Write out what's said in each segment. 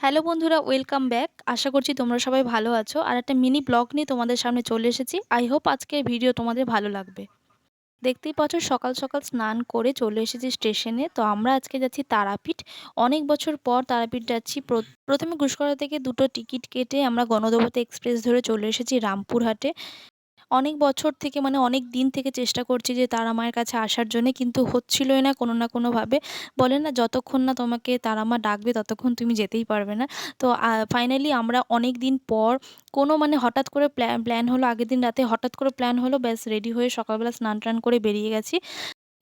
Hello বন্ধুরা, welcome back. আশা করছি তোমরা সবাই ভালো আছো। আর একটা মিনি ব্লগ নিয়ে তোমাদের সামনে চলে এসেছি। আই হোপ আজকের ভিডিও তোমাদের ভালো লাগবে। দেখতেই পাচ্ছ, সকাল সকাল স্নান করে চলে এসেছি স্টেশনে। তো আমরা আজকে যাচ্ছি তারাপীঠ। অনেক বছর পর তারাপীঠ যাচ্ছি। প্রথমে ঘুষকরা থেকে দুটো টিকিট কেটে আমরা গণদেবতা এক্সপ্রেস ধরে চলে এসেছি রামপুরহাটে। অনেক বছর থেকে মানে অনেক দিন থেকে চেষ্টা করছি যে তারা মায়ের কাছে আসার জন্যে, কিন্তু হচ্ছিলই না কোনো না কোনোভাবে। বলে না, যতক্ষণ না তোমাকে তারা মা ডাকবে, ততক্ষণ তুমি যেতেই পারবে না। তো ফাইনালি আমরা অনেক দিন পর কোনো মানে হঠাৎ করে প্ল্যান প্ল্যান হলো, আগের দিন রাতে হঠাৎ করে প্ল্যান হলো, ব্যাস রেডি হয়ে সকালবেলা স্নান টান করে বেরিয়ে গেছি।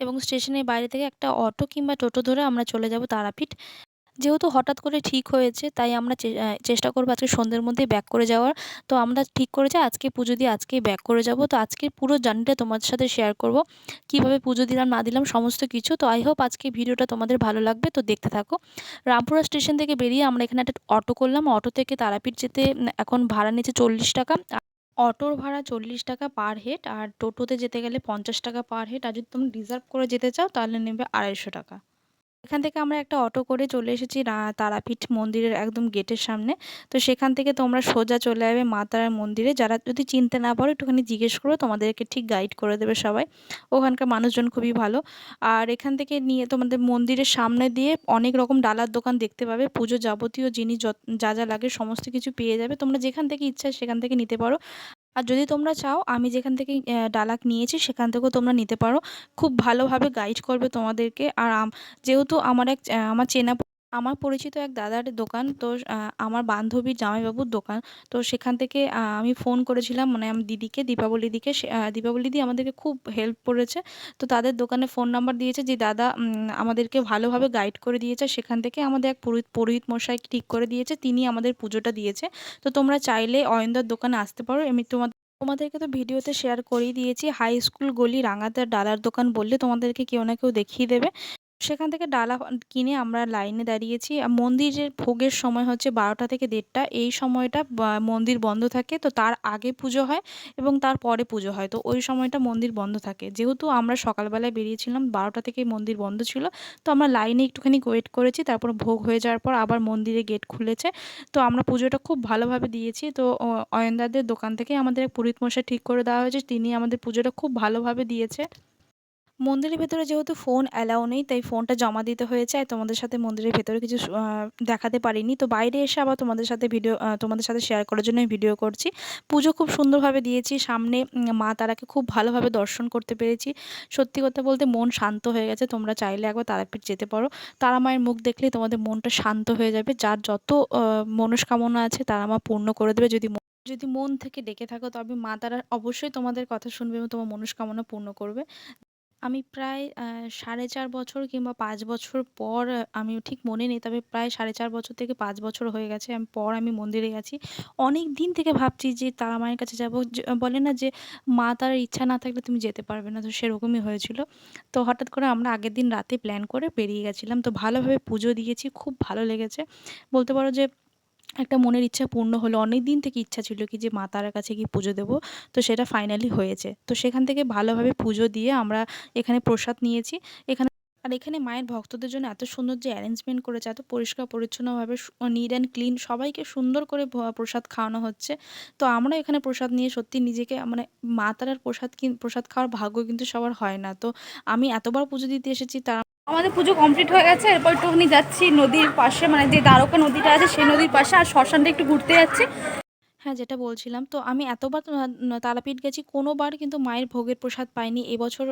এবং স্টেশনের বাইরে থেকে একটা অটো কিংবা টোটো ধরে আমরা চলে যাব তারাপীঠ। যেহেতু হঠাৎ করে ঠিক হয়েছে, তাই আমরা চেষ্টা করব আজকে সন্ধ্যের মধ্যেই ব্যাক করে যাওয়ার। তো আমরা ঠিক করেছি, আজকে পুজো দিয়ে আজকেই ব্যাক করে যাব। তো আজকের পুরো জার্নিটা তোমাদের সাথে শেয়ার করব। কীভাবে পুজো দিলাম, না দিলাম, সমস্ত কিছু। তো আই হোপ আজকে ভিডিওটা তোমাদের ভালো লাগবে, তো দেখতে থাকো। রামপুরা স্টেশন থেকে বেরিয়ে আমরা এখানে একটা অটো করলাম। অটো থেকে তারাপীঠ যেতে এখন ভাড়া নিচ্ছে চল্লিশ টাকা। অটোর ভাড়া চল্লিশ টাকা পার হেড আর টোটোতে যেতে গেলে পঞ্চাশ টাকা পার হেড। আর যদি তুমি রিজার্ভ করে যেতে চাও, তাহলে নেবে আড়াইশো টাকা। এখান থেকে আমরা একটা অটো করে চলে এসেছি তারাপীঠ মন্দিরের একদম গেটের সামনে। তো সেখান থেকে তোমরা সোজা চলে যাবে মা তারার মন্দিরে। যারা যদি চিনতে না পারো একটুখানি জিজ্ঞেস করো তোমাদেরকে ঠিক গাইড করে দেবে সবাই। ওখানকার মানুষজন খুবই ভালো। আর এখান থেকে নিয়ে তোমাদের মন্দিরের সামনে দিয়ে অনেক রকম ডালার দোকান দেখতে পাবে। পুজোর যাবতীয় জিনিস যা, যা লাগে সমস্ত কিছু পেয়ে যাবে। তোমরা যেখান থেকে ইচ্ছা সেখান থেকে নিতে পারো। আর যদি তোমরা চাও, আমি যেখান থেকে ডালাক নিয়েছি, সেখান থেকেও তোমরা নিতে পারো। খুব ভালোভাবে গাইড করবে তোমাদেরকে। আর যেহেতু আমার এক আমার চেনা আমার পরিচিত এক দাদার দোকান। তো আমার বান্ধবীর জামাইবাবুর দোকান। তো সেখান থেকে আমি ফোন করেছিলাম মানে আমার দিদিকে, দীপাবলি দিকে দীপাবলি দি আমাদেরকে খুব হেল্প করেছে। তো তাদের দোকানে ফোন নাম্বার দিয়েছে যে দাদা আমাদেরকে ভালোভাবে গাইড করে দিয়েছে। সেখান থেকে আমাদের এক পুরোহিত পুরোহিত মশাই ঠিক করে দিয়েছে। তিনি আমাদের পুজোটা দিয়েছে। তো তোমরা চাইলে অয়নদার দোকানে আসতে পারো। এমনি তোমা তোমাদেরকে তো ভিডিওতে শেয়ার করেই দিয়েছি। হাই স্কুল গলি রাঙাতে ডালার দোকান বললে তোমাদেরকে কেউ না কেউ দেখিয়ে দেবে। সেখান থেকে ডালা কিনে আমরা লাইনে দাঁড়িয়েছি। মন্দিরের ভোগের সময় হচ্ছে ১২টা থেকে দেড়টা এই সময়টা মন্দির বন্ধ থাকে। তো তার আগে পুজো হয় এবং তার পরে পুজো হয়। তো ওই সময়টা মন্দির বন্ধ থাকে। যেহেতু আমরা সকালবেলায় বেরিয়েছিলাম ১২টা থেকেই মন্দির বন্ধ ছিল। তো আমরা লাইনে একটুখানি ওয়েট করেছি। তারপর ভোগ হয়ে যাওয়ার পর আবার মন্দিরে গেট খুলেছে। তো আমরা পুজোটা খুব ভালোভাবে দিয়েছি। তো অয়নদাদের দোকান থেকেই আমাদের এক পুরোহিত মশাই ঠিক করে দেওয়া হয়েছে। তিনি আমাদের পুজোটা খুব ভালোভাবে দিয়েছে। মন্দিরের ভেতরে যেহেতু ফোন অ্যালাও নেই, তাই ফোনটা জমা দিতে হয়েছে। আর তোমাদের সাথে মন্দিরের ভেতরে কিছু দেখাতে পারিনি। তো বাইরে এসে আবার তোমাদের সাথে ভিডিও তোমাদের সাথে শেয়ার করার জন্য ভিডিও করছি। পুজো খুব সুন্দরভাবে দিয়েছি। সামনে মা তারাকে খুব ভালোভাবে দর্শন করতে পেরেছি। সত্যি কথা বলতে মন শান্ত হয়ে গেছে। তোমরা চাইলে একবার তারাপীঠ যেতে পারো। তারা মায়ের মুখ দেখলেই তোমাদের মনটা শান্ত হয়ে যাবে। যার যত মনস্কামনা আছে, তারা মা পূর্ণ করে দেবে যদি যদি মন থেকে ডেকে থাকো, তবে মা তারা অবশ্যই তোমাদের কথা শুনবে এবং তোমার মনস্কামনা পূর্ণ করবে। আমি প্রায়, আ ৪.৫ বছর কিংবা ৫ বছর পর আমি ঠিক মনে নেই। তবে প্রায় ৪.৫ বছর থেকে ৫ বছর হয়ে গেছে আম পর আমি মন্দিরে গেছি। অনেকদিন থেকে ভাবছি যে তারা মায়ের কাছে যাব। বলে না যে মা তার ইচ্ছা না থাকলে তুমি যেতে পারবে না। তো সেরকমই হয়েছিল। তো হঠাৎ করে আমরা আগের দিন রাতে প্ল্যান করে বেরিয়ে গেছিলাম। তো ভালোভাবে পুজো দিয়েছি। খুব ভালো লেগেছে। বলতে পারো যে একটা মনের ইচ্ছা পূর্ণ হলো। অনেক দিন থেকে ইচ্ছা ছিল কি যে মা তারার কাছে গিয়ে পুজো দেবো। তো সেটা ফাইনালি হয়েছে। তো সেখান থেকে ভালোভাবে পুজো দিয়ে আমরা এখানে প্রসাদ নিয়েছি। এখানে আর এখানে মায়ের ভক্তদের জন্য এত সুন্দর যে অ্যারেঞ্জমেন্ট করেছে, এত পরিষ্কার পরিচ্ছন্নভাবে নিট অ্যান্ড ক্লিন সবাইকে সুন্দর করে প্রসাদ খাওয়ানো হচ্ছে। তো আমরা এখানে প্রসাদ নিয়ে সত্যি নিজেকে মানে মা তারার প্রসাদ প্রসাদ খাওয়ার ভাগ্য কিন্তু সবার হয় না। তো আমি এতবার পুজো দিতে এসেছি তা আমাদের পুজো কমপ্লিট হয়ে গেছে, এরপর একটুখানি যাচ্ছি নদীর পাশে মানে যে দ্বারকা নদীটা আছে, সেই নদীর পাশে আর শ্মশানটা একটু ঘুরতে যাচ্ছি। হ্যাঁ, যেটা বলছিলাম তো আমি এতবার তারাপীঠ গেছি কোনোবার কিন্তু মায়ের ভোগের প্রসাদ পাইনি। এবছর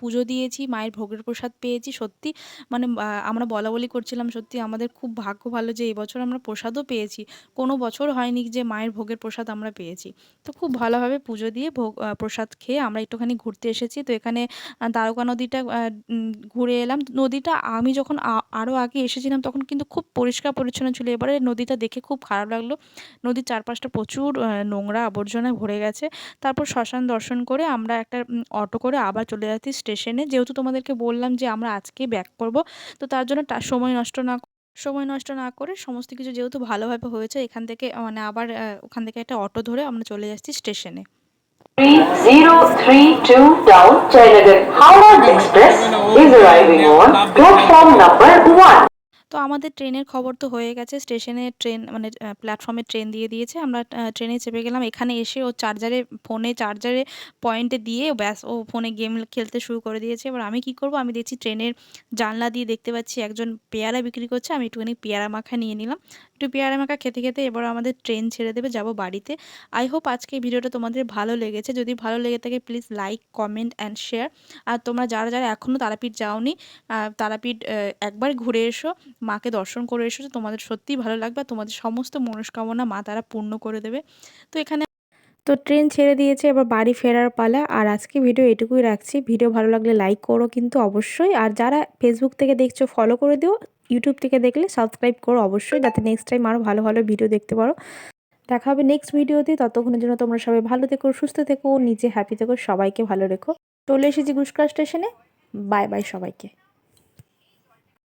পুজো দিয়েছি, মায়ের ভোগের প্রসাদ পেয়েছি। সত্যি মানে আমরা বলাবলি করছিলাম সত্যি আমাদের খুব ভাগ্য ভালো যে এবছর আমরা প্রসাদও পেয়েছি। কোনো বছর হয়নি যে মায়ের ভোগের প্রসাদ আমরা পেয়েছি। তো খুব ভালোভাবে পুজো দিয়ে ভোগ প্রসাদ খেয়ে আমরা একটুখানি ঘুরতে এসেছি। তো এখানে দ্বারকা নদীটা ঘুরে এলাম। নদীটা আমি যখন আরও আগে এসেছিলাম তখন কিন্তু খুব পরিষ্কার পরিচ্ছন্ন ছিল। এবারে নদীটা দেখে খুব খারাপ লাগল। নদীর চারপাশটা প্রচুর আ নোংরা আবর্জনায় ভরে গেছে। তারপর শ্মশান দর্শন করে আমরা একটা অটো করে আবার চলে যাচ্ছি স্টেশনে। যেহেতু তোমাদেরকে বললাম যে আমরা আজকে ব্যাক করব। তো তার জন্য সময় নষ্ট না সময় নষ্ট না করে সমস্ত কিছু যেহেতু ভালোভাবে হয়েছে, এখান থেকে মানে আবার ওখান থেকে একটা অটো ধরে আমরা চলে যাচ্ছি স্টেশনে। 3032 down, Jayanagar. Howrah Express is arriving on platform number 1. তো আমাদের ট্রেনের খবর তো হয়ে গেছে, স্টেশনে ট্রেন মানে প্ল্যাটফর্মে ট্রেন দিয়ে দিয়েছে। আমরা ট্রেনে চেপে গেলাম। এখানে এসে ও চার্জারে ফোনে চার্জারে পয়েন্টে দিয়ে ব্যাস ও ফোনে গেম খেলতে শুরু করে দিয়েছে। এবার আমি কি করব? আমি দেখছি ট্রেনের জানলা দিয়ে দেখতে পাচ্ছি একজন পেয়ারা বিক্রি করছে। আমি একটুখানি পেয়ারা মাখা নিয়ে নিলাম। একটু পেয়ারা মাখা খেতে খেতে এবার আমাদের ট্রেন ছেড়ে দেবে, যাব বাড়িতে। আই হোপ আজকে ভিডিওটা তোমাদের ভালো লেগেছে। যদি ভালো লেগে থাকে please like comment and share আর তোমরা যারা যারা এখনও তারাপীঠ যাওনি তারাপীঠ একবার ঘুরে এসো। মাকে দর্শন করে এসো তোমাদের সত্যিই ভালো লাগবে তোমাদের সমস্ত মনস্কামনা মা তারা পূর্ণ করে দেবে। তো এখানে তো ট্রেন ছেড়ে দিয়েছে, এবার বাড়ি ফেরার পালা। আর আজকে ভিডিও এটুকুই রাখছি। ভিডিও ভালো লাগলে লাইক করো কিন্তু অবশ্যই। আর যারা ফেসবুক থেকে দেখছ ফলো করে দিও। ইউটিউব থেকে দেখলে সাবস্ক্রাইব করো অবশ্যই, যাতে নেক্সট টাইম আরও ভালো ভালো ভিডিও দেখতে পারো। দেখা হবে নেক্সট ভিডিওতে। ততক্ষণের জন্য তোমরা সবাই ভালো থেকো, সুস্থ থেকো, নিজে হ্যাপি থেকো, সবাইকে ভালো রেখো। চলে এসেছি গুসকা স্টেশনে বাই বাই সবাইকে।